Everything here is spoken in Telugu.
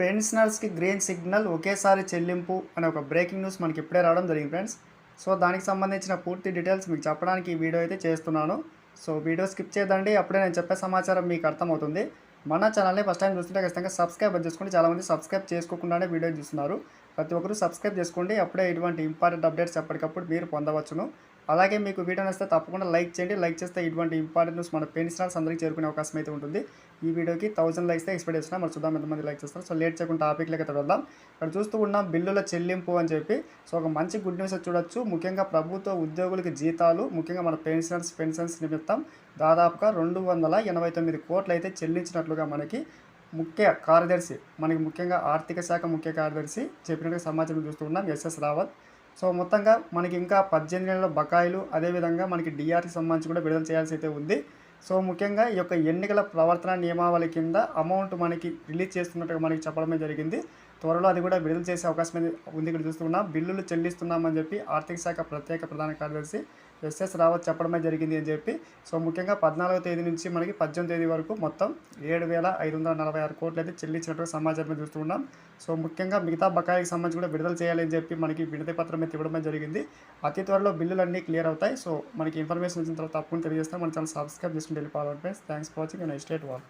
పెన్షనర్స్కి గ్రీన్ సిగ్నల్ ఒకేసారి చెల్లింపు అనే ఒక బ్రేకింగ్ న్యూస్ మనకి ఇప్పుడే రావడం జరిగింది ఫ్రెండ్స్. సో దానికి సంబంధించిన పూర్తి డీటెయిల్స్ మీకు చెప్పడానికి ఈ వీడియో అయితే చేస్తున్నాను. సో వీడియో స్కిప్ చేయదండి. అప్పుడే నేను చెప్పే సమాచారం మీకు అర్థమవుతుంది. మన ఛానల్ని ఫస్ట్ టైం చూస్తుంటే ఖచ్చితంగా సబ్స్క్రైబ్ చేసుకోండి. చాలామంది సబ్స్క్రైబ్ చేసుకోకుండానే వీడియో చూస్తున్నారు. ప్రతి ఒక్కరు సబ్స్క్రైబ్ చేసుకోండి. అప్పుడే ఇటువంటి ఇంపార్టెంట్ అప్డేట్స్ ఎప్పటికప్పుడు మీరు పొందవచ్చును. అలాగే మీకు వీడియో నచ్చితే తప్పకుండా లైక్ చేయండి. లైక్ చేస్తే ఇటువంటి ఇంపార్టెంట్ న్యూస్ మన పెన్షనర్స్ అందరికీ చేరుకునే అవకాశం అయితే ఉంటుంది. ఈ వీడియోకి థౌసండ్ లైక్స్ ఎక్స్పెక్ట్ చేస్తున్నాం. మరి చూద్దాం ఎంతమంది లైక్ చేస్తారు. సో లేట్ చేయకుండా టాపిక్ అయితే వెళ్దాం. ఇక్కడ చూస్తూ ఉన్నాం బిల్లుల చెల్లింపు అని చెప్పి. సో ఒక మంచి గుడ్ న్యూస్ చూడొచ్చు. ముఖ్యంగా ప్రభుత్వ ఉద్యోగులకి జీతాలు ముఖ్యంగా మన పెన్షనర్స్ పెన్షన్స్ నిమిత్తం దాదాపుగా రెండు వందల ఎనభై తొమ్మిది కోట్లు అయితే చెల్లించినట్లుగా మనకి ముఖ్య కార్యదర్శి మనకి ముఖ్యంగా ఆర్థిక శాఖ ముఖ్య కార్యదర్శి చెప్పినట్టుగా సమాచారం చూస్తూ ఉన్నాం. ఎస్ఎస్ రావత్. సో మొత్తంగా మనకి ఇంకా పద్దెనిమిది నెలల బకాయిలు అదేవిధంగా మనకి డిఆర్కి సంబంధించి కూడా విడుదల చేయాల్సి అయితే ఉంది. సో ముఖ్యంగా ఈ యొక్క ఎన్నికల ప్రవర్తన నియమావళి కింద అమౌంట్ మనకి రిలీజ్ చేస్తున్నట్టుగా మనకి చెప్పడమే జరిగింది. త్వరలో అది కూడా విడుదల చేసే అవకాశం ఉంది ఇక్కడ చూస్తున్నాం. బిల్లులు చెల్లిస్తున్నామని చెప్పి ఆర్థిక శాఖ ప్రత్యేక ప్రధాన కార్యదర్శి ఎస్ఎస్ రావత్ చెప్పడమే జరిగింది అని చెప్పి. సో ముఖ్యంగా పద్నాలుగో తేదీ నుంచి మనకి పద్దెనిమిది తేదీ వరకు మొత్తం ఏడు వేల ఐదు వందల నలభై ఆరు కోట్లు అయితే చెల్లించినట్టుగా సమాచారం చూస్తున్నాం. సో ముఖ్యంగా మిగతా బకాయికి సంబంధించి కూడా విడుదల చేయాలని చెప్పి మనకి వినతి పత్రం అయితే ఇవ్వడమే జరిగింది. అతి త్వరలో బిల్లులన్నీ క్లియర్ అవుతాయి. సో మనకి ఇన్ఫర్మేషన్ వచ్చిన తర్వాత తప్పకుండా తెలియజేస్తాం. మన channel subscribe instantly powered by. Thanks for watching and stay at work.